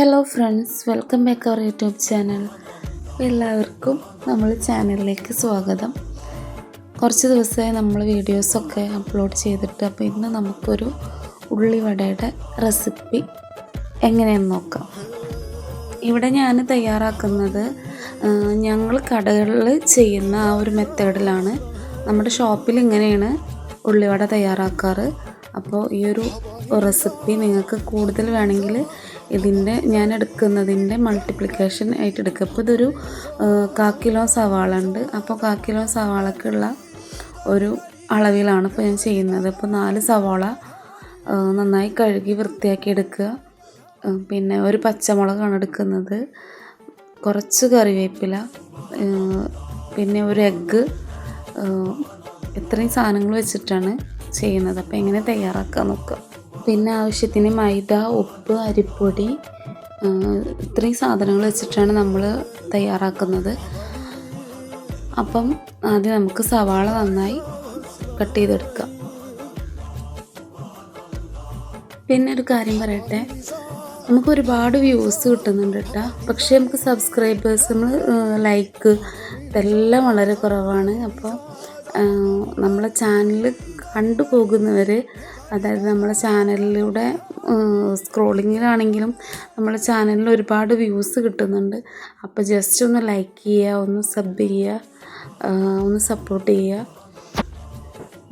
Hello friends welcome back our YouTube channel എല്ലാവർക്കും നമ്മൾ ചാനലിലേക്ക് സ്വാഗതം. കുറച്ച് ദിവസമായി നമ്മൾ വീഡിയോസൊക്കെ അപ്ലോഡ് ചെയ്തിട്ട് അപ്പോൾ ഇന്ന് നമുക്കൊരു ഉള്ളിവടയുടെ റെസിപ്പി എങ്ങനെയെന്ന് നോക്കാം. ഇവിടെ ഞാൻ തയ്യാറാക്കുന്നത് ഞങ്ങൾ കടകളിൽ ചെയ്യുന്ന ആ ഒരു മെത്തേഡിലാണ്. നമ്മുടെ ഷോപ്പിൽ ഇങ്ങനെയാണ് ഉള്ളിവട തയ്യാറാക്കാറ്. അപ്പോൾ ഈ ഒരു റെസിപ്പി നിങ്ങൾക്ക് കൂടുതൽ വേണമെങ്കിൽ ഇതിന്റെ ഞാൻ എടുക്കുന്നതിന്റെ മൾട്ടിപ്ലിക്കേഷൻ ആയിട്ട് എടുക്കുക. അപ്പോൾ ഇതൊരു കാക്കിലോ സവാള ഉണ്ട്. അപ്പോൾ കാക്കിലോ കിലോ സവാളക്കുള്ള ഒരു അളവിലാണ് ഇപ്പോൾ ഞാൻ ചെയ്യുന്നത്. അപ്പോൾ നാല് സവാള നന്നായി കഴുകി വൃത്തിയാക്കി എടുക്കുക. പിന്നെ ഒരു പച്ചമുളകാണ് എടുക്കുന്നത്. കുറച്ച് കറിവേപ്പില പിന്നെ ഒരു എഗ്ഗ് ഇത്രയും സാധനങ്ങൾ വെച്ചിട്ടാണ് ചെയ്യുന്നത്. അപ്പോൾ എങ്ങനെ തയ്യാറാക്കാൻ നോക്കുക. പിന്നെ ആവശ്യത്തിന് മൈദ ഉപ്പ് അരിപ്പൊടി ഇത്രയും സാധനങ്ങൾ വെച്ചിട്ടാണ് നമ്മൾ തയ്യാറാക്കുന്നത്. അപ്പം ആദ്യം നമുക്ക് സവാള നന്നായി കട്ട് ചെയ്തെടുക്കാം. പിന്നെ ഒരു കാര്യം പറയട്ടെ. നമുക്ക് ഒരുപാട് വ്യൂസ് കിട്ടുന്നുണ്ട് കേട്ടോ. പക്ഷേ നമുക്ക് സബ്സ്ക്രൈബേഴ്സ് നമ്മൾ ലൈക്ക് ഇതെല്ലാം വളരെ കുറവാണ്. അപ്പോൾ നമ്മളെ ചാനൽ കണ്ടുപോകുന്നവർ അതായത് നമ്മുടെ ചാനലിലൂടെ സ്ക്രോളിങ്ങിലാണെങ്കിലും നമ്മുടെ ചാനലിൽ ഒരുപാട് വ്യൂസ് കിട്ടുന്നുണ്ട്. അപ്പോൾ ജസ്റ്റ് ഒന്ന് ലൈക്ക് ചെയ്യുക ഒന്ന് സബ് ചെയ്യുക ഒന്ന് സപ്പോർട്ട് ചെയ്യുക.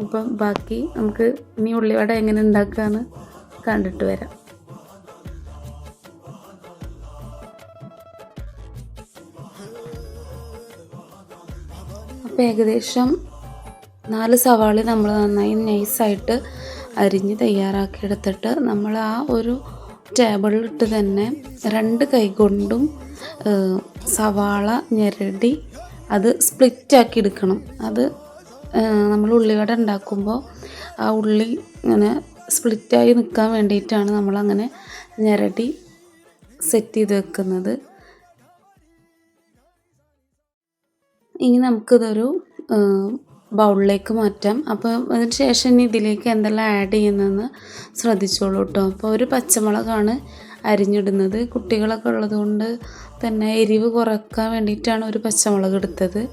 അപ്പം ബാക്കി നമുക്ക് ഇനി ഉള്ളിവട എങ്ങനെ ഉണ്ടാക്കുകയെന്ന് കണ്ടിട്ട് വരാം. അപ്പോൾ ഏകദേശം നാല് സവാള നമ്മൾ നന്നായി നൈസായിട്ട് അരിഞ്ഞ് തയ്യാറാക്കി എടുത്തിട്ട് നമ്മൾ ആ ഒരു ടേബിളിലിട്ട് തന്നെ രണ്ട് കൈ കൊണ്ടും സവാള ഞെരടി അത് സ്പ്ലിറ്റാക്കി എടുക്കണം. അത് നമ്മൾ ഉള്ളിവട ഉണ്ടാക്കുമ്പോൾ ആ ഉള്ളി ഇങ്ങനെ സ്പ്ലിറ്റായി നിൽക്കാൻ വേണ്ടിയിട്ടാണ് നമ്മളങ്ങനെ ഞെരടി സെറ്റ് ചെയ്ത് വെക്കുന്നത്. ഇനി നമുക്കിതൊരു ബൗളിലേക്ക് മാറ്റാം. അപ്പോൾ അതിന് ശേഷം ഇനി ഇതിലേക്ക് എന്തെല്ലാം ആഡ് ചെയ്യുന്നതെന്ന് ശ്രദ്ധിച്ചോളൂ കേട്ടോ. അപ്പോൾ ഒരു പച്ചമുളകാണ് അരിഞ്ഞിടുന്നത്. കുട്ടികളൊക്കെ ഉള്ളതുകൊണ്ട് തന്നെ എരിവ് കുറയ്ക്കാൻ വേണ്ടിയിട്ടാണ് ഒരു പച്ചമുളക് എടുത്തത്.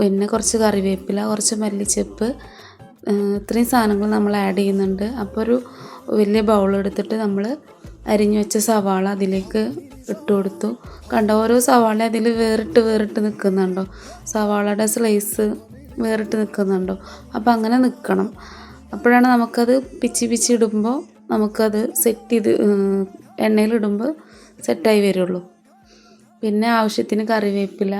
പിന്നെ കുറച്ച് കറിവേപ്പില കുറച്ച് മല്ലിച്ചെപ്പ് ഇത്രയും സാധനങ്ങൾ നമ്മൾ ആഡ് ചെയ്യുന്നുണ്ട്. അപ്പോൾ ഒരു വലിയ ബൗൾ എടുത്തിട്ട് നമ്മൾ അരിഞ്ഞു വെച്ച സവാള അതിലേക്ക് ഇട്ട് കൊടുത്തു. കണ്ട ഓരോ സവാള അതിൽ വേറിട്ട് വേറിട്ട് നിൽക്കുന്നുണ്ടോ? സവാളയുടെ സ്ലൈസ് വേറിട്ട് നിൽക്കുന്നുണ്ടോ അപ്പോൾ അങ്ങനെ നിൽക്കണം അപ്പോഴാണ് നമുക്കത് പിച്ചി പിച്ചി ഇടുമ്പോൾ നമുക്കത് സെറ്റ് ചെയ്ത് എണ്ണയിലിടുമ്പോൾ സെറ്റായി വരുള്ളൂ. പിന്നെ ആവശ്യത്തിന് കറിവേപ്പില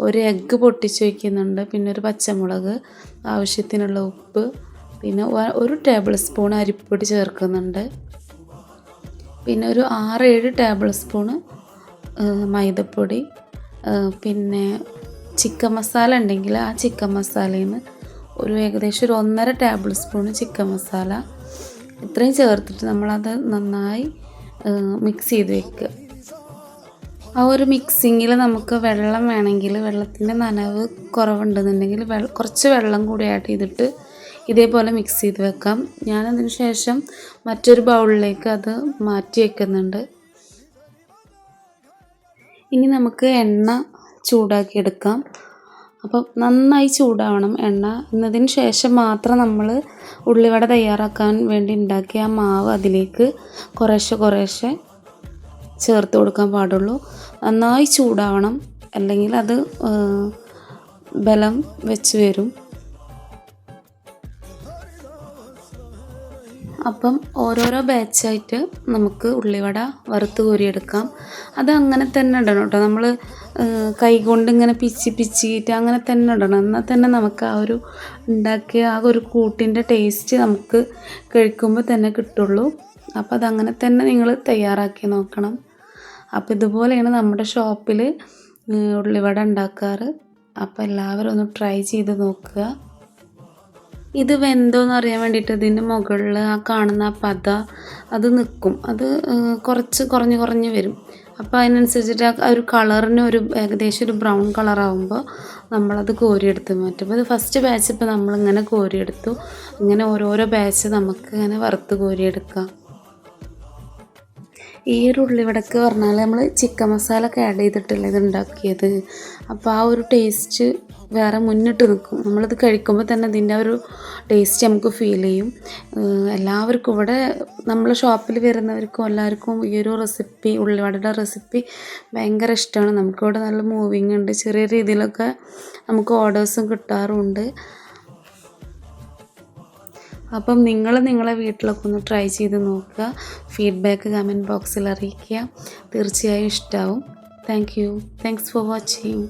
ഒരു എഗ്ഗ് പൊട്ടിച്ച് വയ്ക്കുന്നുണ്ട് പിന്നെ ഒരു പച്ചമുളക് ആവശ്യത്തിനുള്ള ഉപ്പ് പിന്നെ ഒരു ടേബിൾ സ്പൂൺ അരിപ്പൊടി ചേർക്കുന്നുണ്ട്. പിന്നെ ഒരു ആറ് ഏഴ് ടേബിൾ സ്പൂണ് മൈദപ്പൊടി പിന്നെ ചിക്കൻ മസാല ഉണ്ടെങ്കിൽ ആ ചിക്കൻ മസാലയിൽ നിന്ന് ഒരു ഏകദേശം ഒരു ഒന്നര ടേബിൾ സ്പൂണ് ചിക്കൻ മസാല. ഇത്രയും ചേർത്തിട്ട് നമ്മളത് നന്നായി മിക്സ് ചെയ്ത് വെക്കുക. ആ ഒരു മിക്സിങ്ങിൽ നമുക്ക് വെള്ളം വേണമെങ്കിൽ വെള്ളത്തിന്റെ നനവ് കുറവുണ്ടെന്നുണ്ടെങ്കിൽ വെള്ള കുറച്ച് വെള്ളം കൂടി ആഡ് ചെയ്തിട്ട് ഇതേപോലെ മിക്സ് ചെയ്ത് വെക്കാം. ഞാനതിന് ശേഷം മറ്റൊരു ബൗളിലേക്ക് അത് മാറ്റി വെക്കുന്നുണ്ട്. ഇനി നമുക്ക് എണ്ണ ചൂടാക്കി എടുക്കാം അപ്പം നന്നായി ചൂടാവണം. എണ്ണ എന്നതിന് ശേഷം മാത്രം നമ്മൾ ഉള്ളിവട തയ്യാറാക്കാൻ വേണ്ടി ഉണ്ടാക്കിയ ആ മാവ് അതിലേക്ക് കുറേശ്ശെ കുറേശ്ശെ ചേർത്ത് കൊടുക്കാൻ പാടുള്ളൂ. നന്നായി ചൂടാവണം. അല്ലെങ്കിൽ അത് ബലം വെച്ച് വരും. അപ്പം ഓരോരോ ബാച്ചായിട്ട് നമുക്ക് ഉള്ളിവട വറുത്ത് കോരിയെടുക്കാം. അത് അങ്ങനെ തന്നെ ഇടണം കേട്ടോ. നമ്മൾ കൈകൊണ്ട് ഇങ്ങനെ പിച്ചി പിച്ചിയിട്ട് അങ്ങനെ തന്നെ ഇടണം. എന്നാൽ തന്നെ നമുക്ക് ആ ഒരു ഉണ്ടാക്കിയ ആ ഒരു കൂട്ടിന്റെ ടേസ്റ്റ് നമുക്ക് കഴിക്കുമ്പോൾ തന്നെ കിട്ടുള്ളൂ. അപ്പോൾ അതങ്ങനെ തന്നെ നിങ്ങൾ തയ്യാറാക്കി നോക്കണം. അപ്പോൾ ഇതുപോലെയാണ് നമ്മുടെ ഷോപ്പിൽ ഉള്ളിവട ഉണ്ടാക്കാറ്. അപ്പോൾ എല്ലാവരും ഒന്ന് ട്രൈ ചെയ്ത് നോക്കുക. ഇത് വെന്തോന്ന് അറിയാൻ വേണ്ടിയിട്ട് ഇതിന്റെ മുകളിൽ ആ കാണുന്ന ആ പത അത് നിൽക്കും അത് കുറച്ച് കുറഞ്ഞ് കുറഞ്ഞ് വരും. അപ്പോൾ അതിനനുസരിച്ചിട്ട് ആ ഒരു കളറിന് ഒരു ഏകദേശം ഒരു ബ്രൗൺ കളറാകുമ്പോൾ നമ്മളത് കോരിയെടുത്ത് മാറ്റും. അപ്പോൾ ഇത് ഫസ്റ്റ് ബാച്ച് ഇപ്പോൾ നമ്മളിങ്ങനെ കോരിയെടുത്തു. ഇങ്ങനെ ഓരോരോ ബാച്ച് നമുക്ക് ഇങ്ങനെ വറുത്ത് കോരിയെടുക്കാം. ഈ ഒരു ഉള്ളിവടക്ക് പറഞ്ഞാൽ നമ്മൾ ചിക്കൻ മസാല ഒക്കെ ആഡ് ചെയ്തിട്ടല്ലേ ഇത് ഉണ്ടാക്കിയത്. അപ്പോൾ ആ ഒരു ടേസ്റ്റ് വേറെ മുന്നിട്ട് നിൽക്കും. നമ്മളിത് കഴിക്കുമ്പോൾ തന്നെ ഇതിന്റെ ഒരു ടേസ്റ്റ് നമുക്ക് ഫീൽ ചെയ്യും. എല്ലാവർക്കും ഇവിടെ നമ്മൾ ഷോപ്പിൽ വരുന്നവർക്കും എല്ലാവർക്കും ഈ ഒരു റെസിപ്പി ഉള്ളിവടയുടെ റെസിപ്പി ഭയങ്കര ഇഷ്ടമാണ് നമുക്കിവിടെ നല്ല മൂവിങ് ഉണ്ട്. ചെറിയ രീതിയിലൊക്കെ നമുക്ക് ഓർഡേഴ്സും കിട്ടാറുമുണ്ട് അപ്പം നിങ്ങൾ നിങ്ങളെ വീട്ടിലൊക്കെ ഒന്ന് ട്രൈ ചെയ്ത് നോക്കുക. ഫീഡ്ബാക്ക് കമന്റ് ബോക്സിൽ അറിയിക്കുക. തീർച്ചയായും ഇഷ്ടമാവും thank you. Thanks for watching.